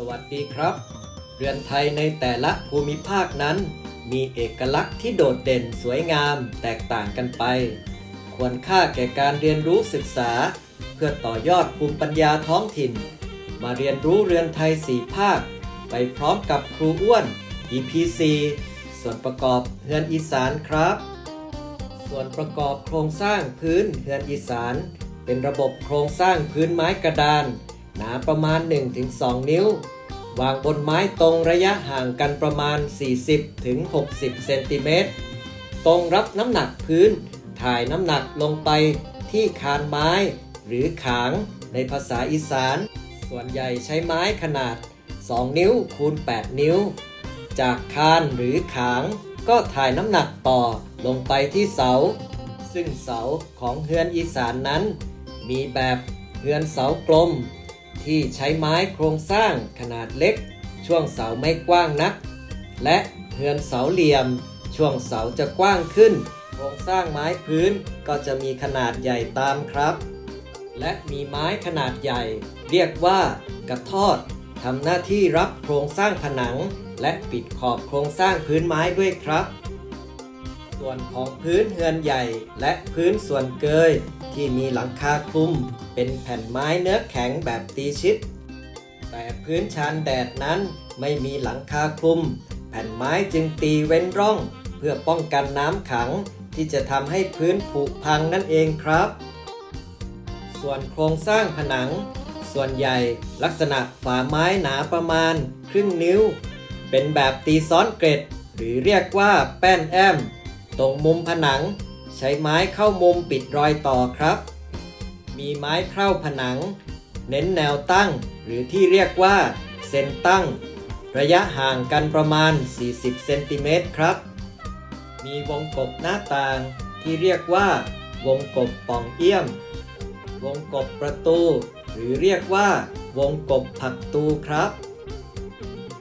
สวัสดีครับ เรือนไทยในแต่ละภูมิภาคนั้น มีเอกลักษณ์ที่โดดเด่นสวยงามแตกต่างกันไป ควรค่าแก่การเรียนรู้ศึกษา เพื่อต่อยอดภูมิปัญญาท้องถิ่น มาเรียนรู้เรือนไทยสี่ภาค ไปพร้อมกับครูอ้วน EPC ส่วนประกอบเฮือนอีสานครับ ส่วนประกอบโครงสร้างพื้นเฮือนอีสาน เป็นระบบโครงสร้างพื้นไม้กระดาน หนาประมาณ 1-2 นิ้ว วางบนไม้ตรงระยะห่างกันประมาณ 40-60 เซนติเมตร ตรงรับน้ำหนักพื้น ถ่ายน้ำหนักลงไปที่คานไม้ หรือขางในภาษาอีสาน ส่วนใหญ่ใช้ไม้ขนาด 2 นิ้วคูณ 8 นิ้ว จากคานหรือขาง ก็ถ่ายน้ำหนักต่อลงไปที่เสา ซึ่งเสาของเฮือนอีสานนั้น มีแบบเฮือนเสากลม ที่ใช้ไม้โครงสร้างขนาดเล็ก ช่วงเสาไม่กว้างนัก และเฮือนเสาเหลี่ยม ช่วงเสาจะกว้างขึ้น โครงสร้างไม้พื้นก็จะมีขนาดใหญ่ตามครับ และมีไม้ขนาดใหญ่ เรียกว่ากระทอดทำหน้าที่รับโครงสร้างผนัง และปิดขอบโครงสร้างพื้นไม้ด้วยครับ ส่วนของพื้นเฮือนใหญ่ และพื้นส่วนเกย ที่มีหลังคาคลุม เป็นแผ่นไม้เนื้อแข็งแบบตีชิด แต่พื้นชานแดดนั้นไม่มีหลังคาคลุม แผ่นไม้จึงตีเว้นร่อง เพื่อป้องกันน้ำขังที่จะทำให้พื้นผุพังนั่นเองครับ ส่วนโครงสร้างผนัง ส่วนใหญ่ลักษณะฝาไม้หนาประมาณ ครึ่งนิ้ว เป็นแบบตีซ้อนเกรดหรือเรียกว่าแป้นแอม ตรงมุมผนัง ใช้ไม้เข้ามุมปิดรอยต่อครับ มีไม้เข้าผนัง เน้นแนวตั้ง หรือที่เรียกว่า เซนตั้ง ระยะห่างกันประมาณ 40 เซนติเมตรครับ มีวงกบหน้าต่างที่เรียกว่า วงกบป่องเอี้ยม วงกบประตู หรือเรียกว่า วงกบผักตูครับ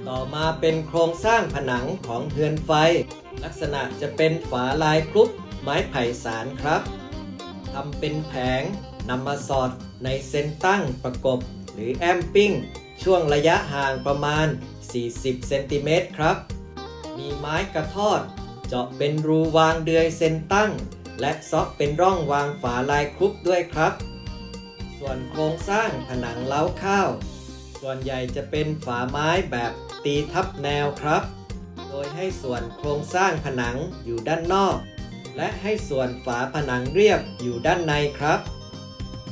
ต่อมาเป็นโครงสร้างผนังของเฮือนไฟ ลักษณะจะเป็นฝาลายคลุปไม้ไผ่สารครับทำเป็นแผงนำมาสอดในเส้นตั้งประกบหรือแอมปิ้ง ช่วงระยะห่างประมาณ 40 เซนติเมตรครับ มีไม้กระทอด เจาะเป็นรูวางเดือยเส้นตั้ง และซอกเป็นร่องวางฝาลายคลุปด้วยครับ ส่วนโครงสร้างผนังเล้าข้าว ส่วนใหญ่จะเป็นฝาไม้แบบตีทับแนวครับ โดยให้ส่วนโครงสร้างผนังอยู่ด้านนอก และให้ส่วนฝาผนังเรียบอยู่ด้านในครับ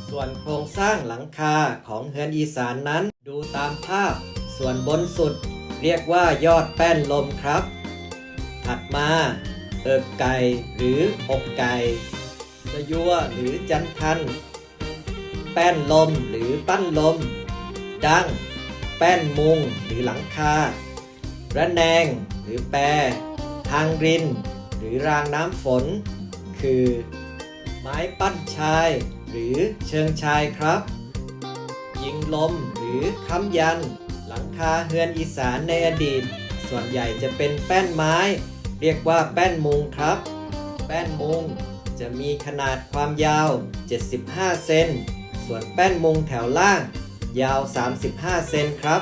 ส่วนโครงสร้างหลังคาของเฮือนอีสานนั้น ดูตามภาพ ส่วนบนสุด เรียกว่ายอดแป้นลมครับ ถัดมาเอิกไก่หรืออกไก่สยัวหรือจันทัน แป้นลมหรือปั้นลม ดัง แป้นมุงหรือหลังคาระแนง หรือแปรทางริน หรือรางน้ำฝน คือ ไม้ปั้นชาย หรือเชิงชายครับ ยิงลมหรือค้ำยัน หลังคาเฮือนอีสานในอดีต ส่วนใหญ่จะเป็นแป้นไม้ เรียกว่าแป้นมุงครับ แป้นมุงจะมีขนาดความยาว 75 เซน ส่วนแป้นมุงแถวล่าง ยาว 35 เซนครับ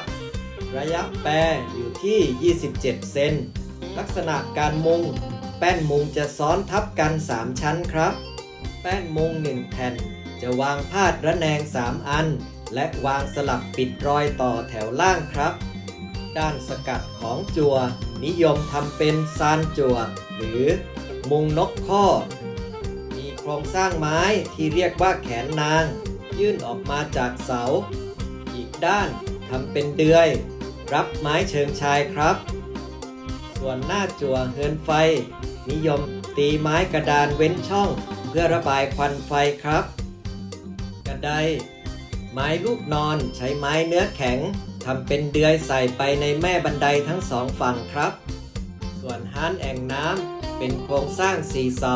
ระยะแปรอยู่ที่ 27 เซน ลักษณะการมุง แป้นมุงจะซ้อนทับกัน 3 ชั้นครับ แป้นมุง 1 แผ่น จะวางพาดระแนง 3 อัน และวางสลับปิดรอยต่อแถวล่างครับ ด้านสกัดของจัว นิยมทำเป็นซานจัว หรือมุงนกข้อ มีโครงสร้างไม้ที่เรียกว่าแขนนาง ยื่นออกมาจากเสา อีกด้านทำเป็นเดือย รับไม้เชิงชายครับ ส่วนหน้าจั่วเฮือนไฟ นิยมตีไม้กระดานเว้นช่อง เพื่อระบายควันไฟครับ กระไดไม้ลูกนอนใช้ไม้เนื้อแข็งทำเป็นเดือยใส่ไปในแม่บันไดทั้งสองฝั่งครับ ส่วนฮานแอ่งน้ำเป็นโครงสร้างสี่เสา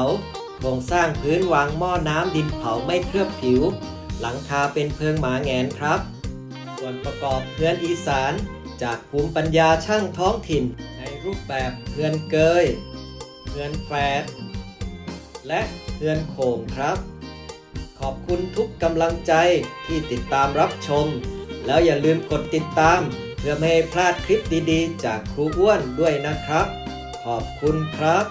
โครงสร้างพื้นวางหม้อน้ำดินเผาไม่เคลือบผิว หลังคาเป็นเพิงหมาแงนครับ ส่วนประกอบเพื่อนอีสาน จากภูมิปัญญาช่างท้องถิ่น ในรูปแบบเพื่อนเกยเพื่อนแฟดและเพื่อนโขงครับ ขอบคุณทุกกำลังใจที่ติดตามรับชม แล้วอย่าลืมกดติดตาม เพื่อไม่ให้พลาดคลิปดีๆ จากครูอ้วนด้วยนะครับ ขอบคุณครับ